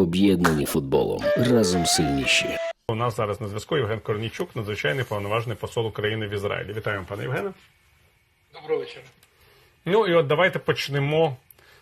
об'єднані футболом. Разом сильніші. У нас зараз на зв'язку Євген Корнійчук, надзвичайний повноважний посол України в Ізраїлі. Вітаємо, пане Євгене. Доброго вечора. Ну і от давайте почнемо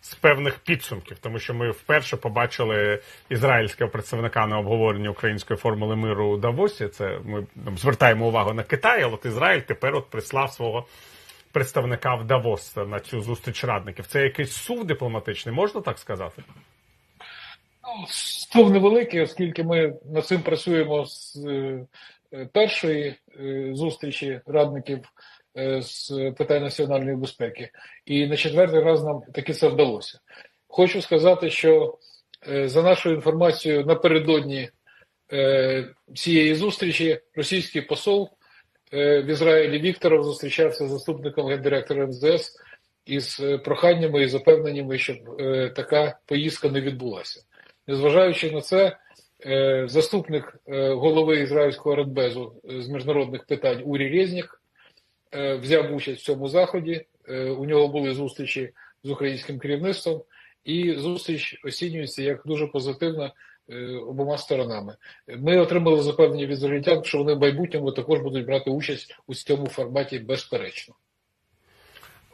з певних підсумків, тому що ми вперше побачили ізраїльського представника на обговоренні української формули миру у Давосі. Це ми там, звертаємо увагу на Китай, але от Ізраїль тепер от прислав свого представника в Давос на цю зустріч радників. Це якийсь сув дипломатичний, можна так сказати? Ну, Стов невеликий, оскільки ми над цим працюємо з е, першої е, зустрічі радників е, з питань національної безпеки. І на четвертий раз нам таки це вдалося. Хочу сказати, що за нашою інформацією, напередодні цієї зустрічі російський посол в Ізраїлі Вікторов зустрічався з заступником гендиректора МЗС із проханнями і запевненнями, щоб така поїздка не відбулася. Незважаючи на це, е, заступник е, голови ізраїльського радбезу з міжнародних питань Урі Резнік е, взяв участь в цьому заході. Е, У нього були зустрічі з українським керівництвом, і зустріч оцінюється як дуже позитивна е, обома сторонами. Ми отримали запевнення від ізраїльтян, що вони в майбутньому також будуть брати участь у цьому форматі безперечно.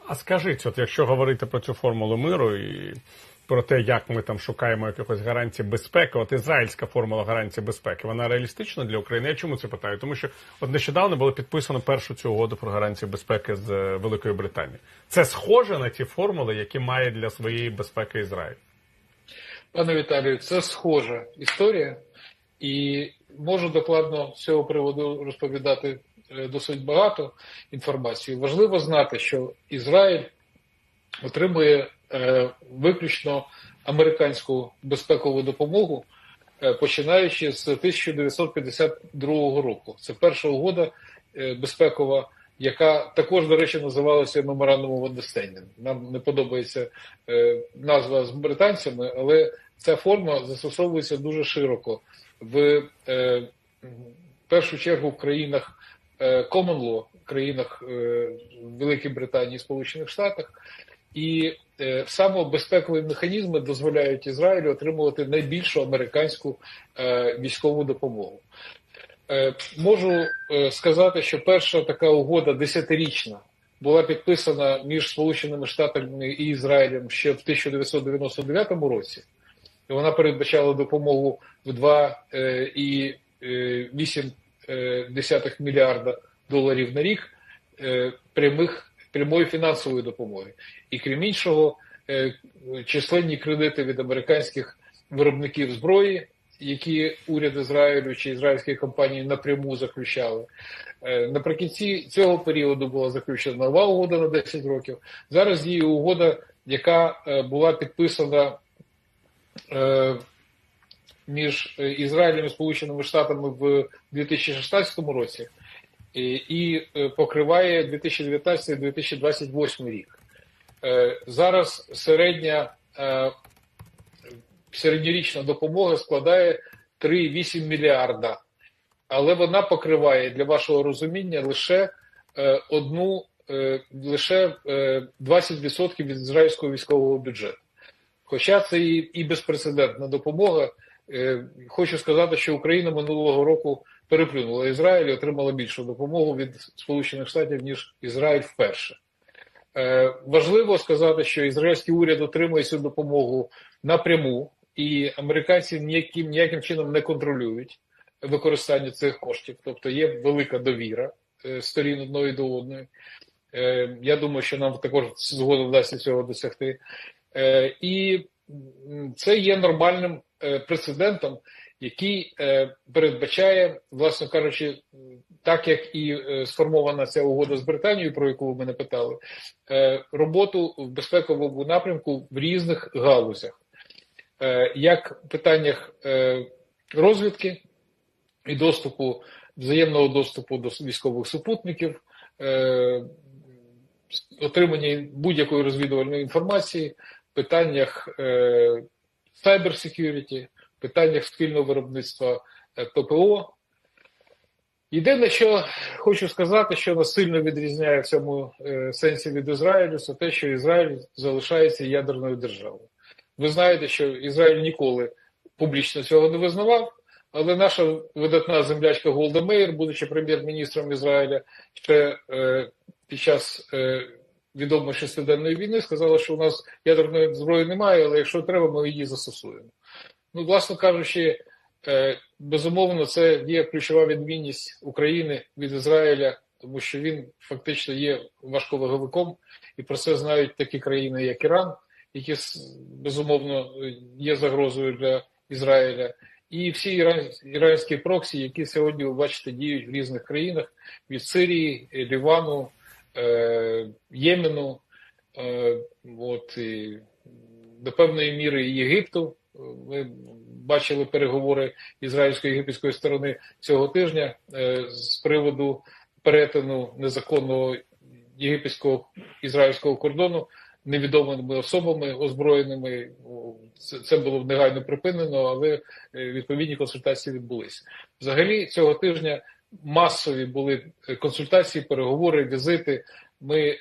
А скажіть, от якщо говорити про цю формулу миру і про те, як ми там шукаємо якихось гарантій безпеки, от ізраїльська формула гарантій безпеки, вона реалістична для України? Я чому це питаю? Тому що от нещодавно було підписано першу цю угоду про гарантії безпеки з е, Великої Британії. Це схоже на ті формули, які має для своєї безпеки Ізраїль. Пане Віталію, це схожа історія, і можу докладно з цього приводу розповідати е, досить багато інформації. Важливо знати, що Ізраїль отримує виключно американську безпекову допомогу, е, починаючи з 1952 року. Це перша угода е, безпекова. Яка також, до речі, називалася Memorandum of Нам не подобається е, назва з британцями, але ця форма застосовується дуже широко в е, першу чергу в країнах е, Common Law, країнах е, Великій Британії і Сполучених Штатах, і е, саме безпекові механізми дозволяють Ізраїлю отримувати найбільшу американську е, військову допомогу. Е, можу е, сказати, що перша така угода десятирічна була підписана між Сполученими Штатами і Ізраїлем ще в 1999 році. І вона передбачала допомогу в 2,8 мільярда доларів на рік е, прямих, прямої фінансової допомоги. І крім іншого, е, численні кредити від американських виробників зброї, які уряд Ізраїлю чи ізраїльські компанії напряму заключали. Е, Наприкінці цього періоду була заключена нова угода на 10 років. Зараз діє угода, яка е, була підписана між Ізраїлем і Сполученими Штатами в 2016 році і, е, покриває 2019-2028 рік. Е, Зараз середня е, середньорічна допомога складає 3,8 мільярда, але вона покриває для вашого розуміння лише одну, лише е, 20% від ізраїльського військового бюджету. Хоча це і, безпрецедентна допомога. Хочу сказати, що Україна минулого року переплюнула Ізраїль і отримала більшу допомогу від Сполучених Штатів, ніж Ізраїль вперше. Е, Важливо сказати, що ізраїльський уряд отримує цю допомогу напряму, і американці ніяким ніяким чином не контролюють використання цих коштів. Тобто є велика довіра е, сторін одної до одної. Е, Я думаю, що нам також згодом вдасться цього досягти. Е, І це є нормальним е, прецедентом, який е, передбачає, власне кажучи, так як і е, сформована ця угода з Британією, про яку ви мене питали, е, роботу в безпековому напрямку в різних галузях, як в питаннях розвідки і доступу, взаємного доступу до військових супутників, отримання будь-якої розвідувальної інформації, питаннях е, cyber security, питаннях спільного виробництва е, ППО. Єдине, що хочу сказати, що нас сильно відрізняє в цьому е, сенсі від Ізраїлю, це те, що Ізраїль залишається ядерною державою. Ви знаєте, що Ізраїль ніколи публічно цього не визнавав. Але наша видатна землячка Голда будучи прем'єр-міністром Ізраїля, ще е, під час е, відомої шестиденної війни сказала, що у нас ядерної зброї немає, але якщо треба, ми її застосуємо. Ну, власне кажучи, е, безумовно, це є ключова відмінність України від Ізраїля, тому що він фактично є важковаговиком, і про це знають такі країни, як Іран, які безумовно є загрозою для Ізраїля. І всі іран- іранські проксі, які сьогодні ви бачите, діють в різних країнах від Сирії, Лівану, е, Ємену, е, от, і до певної міри Єгипту. Ми бачили переговори ізраїльської єгипетської сторони цього тижня е, з приводу перетину незаконного єгипетського ізраїльського кордону невідомими особами озброєними. Це, було негайно припинено, але е, відповідні консультації відбулися. Взагалі цього тижня масові були е, консультації, переговори, візити. Ми,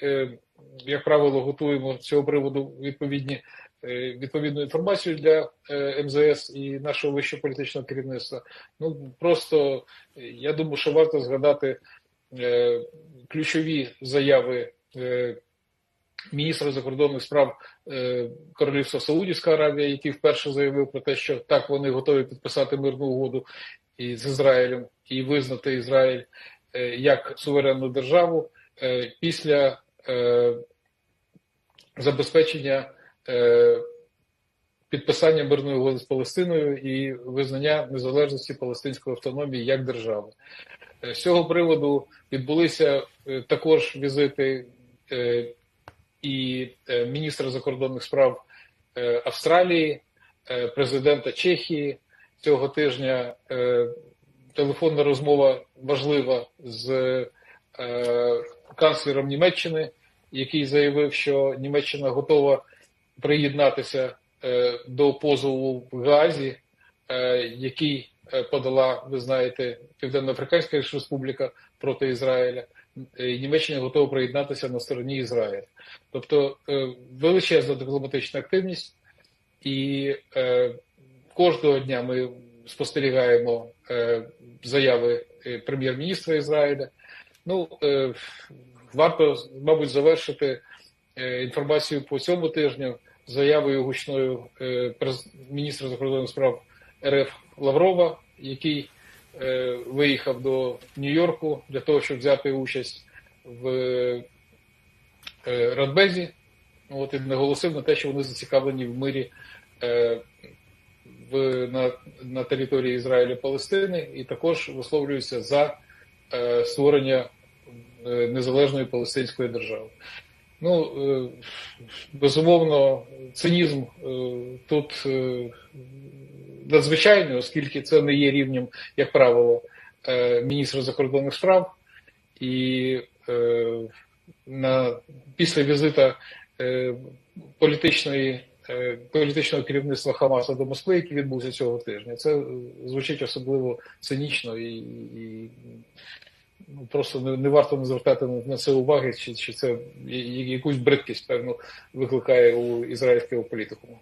як правило, готуємо з цього приводу відповідні е, відповідну інформацію для е, МЗС і нашого вищого політичного керівництва. Ну просто е, я думаю, що варто згадати ключові заяви міністра закордонних справ Королівства Саудівська Аравія, який вперше заявив про те, що так вони готові підписати мирну угоду і з Ізраїлем і визнати Ізраїль як суверенну державу після забезпечення е, підписання мирної угоди з Палестиною і визнання незалежності палестинської автономії як держави. Е, З цього приводу відбулися е, також візити е, і е, міністра закордонних справ е, Австралії, е, президента Чехії цього тижня. е, Телефонна розмова важлива з е, канцлером Німеччини, який заявив, що Німеччина готова приєднатися е, до позову в Гаазі, е, який е, подала, ви знаєте, Південно-Африканська Республіка проти Ізраїля. Е, Німеччина готова приєднатися на стороні Ізраїля. Тобто е, величезна дипломатична активність, і е, кожного дня ми спостерігаємо е, заяви е, прем'єр-міністра Ізраїля. Ну, е, варто, мабуть, завершити е, інформацію по цьому тижню заявою гучною е, міністра закордонних справ РФ Лаврова, який е, виїхав до Нью-Йорку для того, щоб взяти участь в е, Радбезі. От і наголосив на те, що вони зацікавлені в мирі е, в, на, на території Ізраїля-Палестини, і також висловлюються за е, створення е, незалежної палестинської держави. Ну, е, безумовно, цинізм е, тут е, надзвичайний, оскільки це не є рівнем, як правило, е, міністра закордонних справ. І е, на, після візита е, політичної, е, політичного керівництва Хамаса до Москви, який відбувся цього тижня, це е, звучить особливо цинічно і, і ну, просто не, не варто не звертати на, це уваги, чи, чи це якусь бридкість, певно, викликає у ізраїльського політикуму.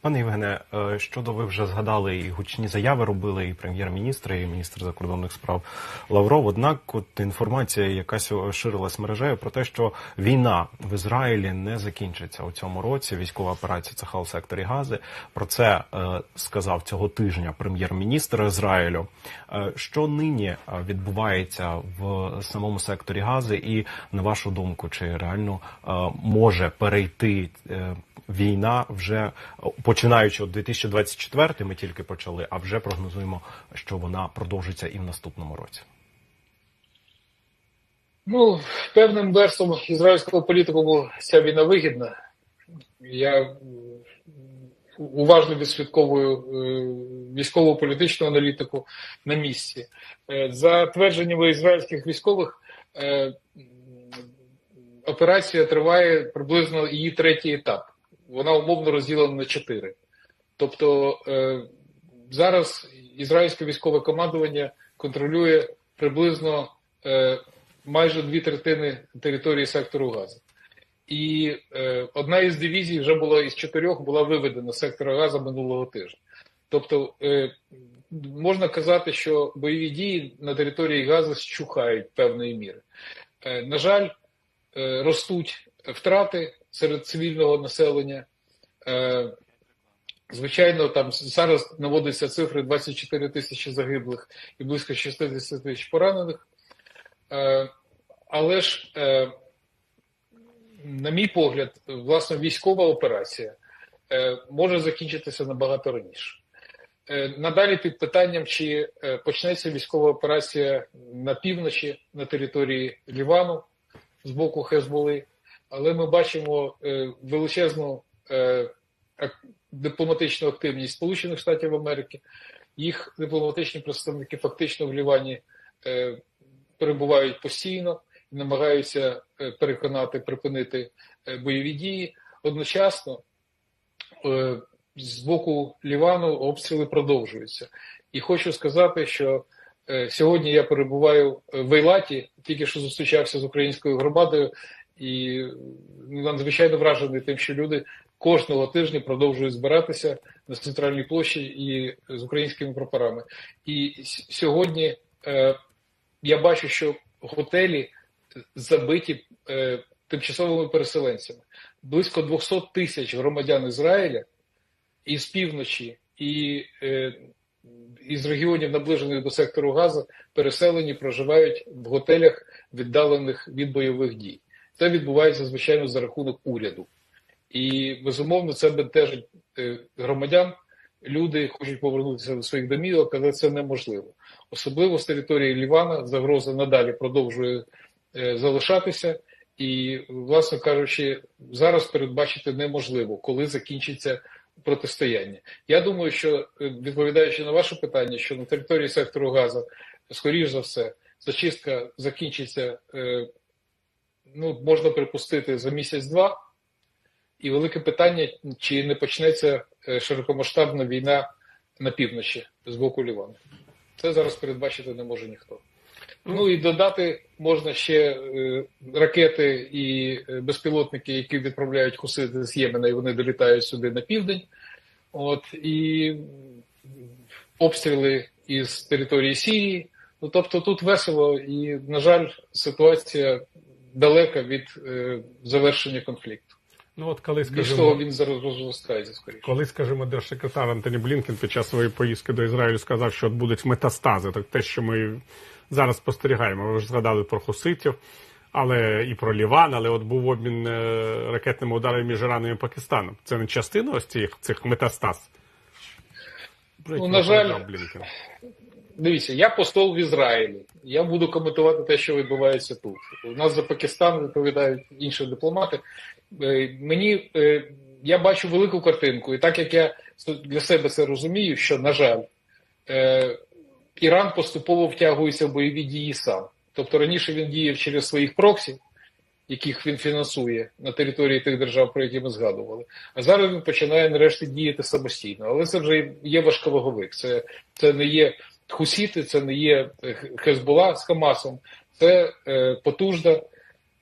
Пане Євгене, е, щодо ви вже згадали і гучні заяви робили і прем'єр-міністр, і міністр закордонних справ Лавров. Однак, от інформація, яка ширилась мережею про те, що війна в Ізраїлі не закінчиться у цьому році. Військова операція Цахал секторі Гази. Про це е, сказав цього тижня прем'єр-міністр Ізраїлю. Е, що нині е, відбувається в самому секторі Гази, і на вашу думку, чи реально е, може перейти е, війна вже е, починаючи от 2024, ми тільки почали, а вже прогнозуємо, що вона продовжиться і в наступному році. Ну, певним верством ізраїльського політикуму ця війна вигідна. Я уважно відслідковую е, військово-політичну аналітику на місці. Е, За твердженнями ізраїльських військових, е, операція триває приблизно її третій етап. Вона умовно розділена на чотири. Тобто е, зараз ізраїльське військове командування контролює приблизно е, майже дві третини території сектору Газа. І е, одна із дивізій вже була із чотирьох була виведена з сектора Газа минулого тижня. Тобто е, можна казати, що бойові дії на території Гази щухають певної міри. Е, на жаль, е, ростуть втрати серед цивільного населення. Е, Звичайно, там зараз наводяться цифри 24 тисячі загиблих і близько 60 тисяч поранених. Е, Але ж, е, на мій погляд, власне, військова операція може закінчитися набагато раніше. Надалі під питанням, чи почнеться військова операція на півночі на території Лівану з боку Хезболи, але ми бачимо е, величезну е, дипломатичну активність Сполучених Штатів Америки. Їх дипломатичні представники фактично в Лівані е, перебувають постійно і намагаються переконати припинити бойові дії. Одночасно з боку Лівану обстріли продовжуються. І хочу сказати, що сьогодні я перебуваю в Ейлаті, тільки що зустрічався з українською громадою, і е, надзвичайно вражений тим, що люди кожного тижня продовжують збиратися на центральній площі і з українськими прапорами. І сьогодні е, я бачу, що готелі забиті е, тимчасовими переселенцями. Близько 200 тисяч громадян Ізраїля із півночі і е, із регіонів, наближених до сектору Газа, переселені проживають в готелях, віддалених від бойових дій. Це відбувається, звичайно, за рахунок уряду. І безумовно це бентежить е, громадян. Люди хочуть повернутися до своїх домівок, але це неможливо. Особливо з території Лівана загроза надалі продовжує е, залишатися, і, власне кажучи, зараз передбачити неможливо, коли закінчиться протистояння. Я думаю, що е, відповідаючи на ваше питання, що на території сектору Газа, скоріш за все, зачистка закінчиться, ну можна припустити за місяць-два. І велике питання, чи не почнеться е, широкомасштабна війна на півночі з боку Лівану. Це зараз передбачити не може ніхто. Ну і додати можна ще е, ракети і е, безпілотники, які відправляють хусити з Ємена, і вони долітають сюди на південь. От і обстріли із території Сирії. Ну тобто тут весело, і, на жаль, ситуація далека від е, завершення конфлікту. Ну от коли Більш того, він зараз розростається скоріше. коли, скажімо, держсекретар Антоні Блінкен під час своєї поїздки до Ізраїлю сказав, що от будуть метастази, так те, що ми зараз спостерігаємо. Ви ж згадали про хуситів, але і про Ліван, але от був обмін е, ракетними ударами між Іраном і Пакистаном. Це не частина ось цих, цих метастаз? Ну, на жаль. Дивіться, я посол в Ізраїлі. Я буду коментувати те, що відбувається тут. У нас за Пакистан відповідають інші дипломати. Е, Мені е, я бачу велику картинку, і так як я для себе це розумію, що на жаль, е, Іран поступово втягується в бойові дії сам. Тобто раніше він діяв через своїх проксів, яких він фінансує на території тих держав, про які ми згадували. А зараз він починає нарешті діяти самостійно. Але це вже є важковаговик. Це, це не є хусіти, це не є Хезбола з Хамасом, це е, потужна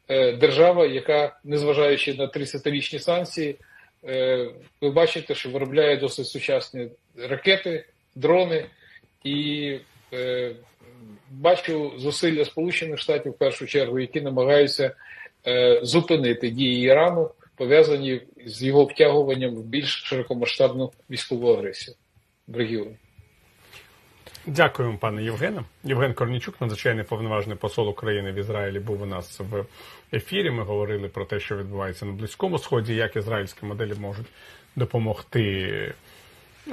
е, держава, яка, незважаючи на 30-річні санкції, е, ви бачите, що виробляє досить сучасні ракети, дрони і е, бачу зусилля Сполучених Штатів в першу чергу, які намагаються е, зупинити дії Ірану, пов'язані з його втягуванням в більш широкомасштабну військову агресію в регіоні. Дякуємо, пане Євгене. Євген Корнічук, надзвичайний повноважний посол України в Ізраїлі, був у нас в ефірі. Ми говорили про те, що відбувається на Близькому Сході, як ізраїльські моделі можуть допомогти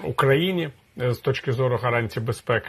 Україні з точки зору гарантії безпеки.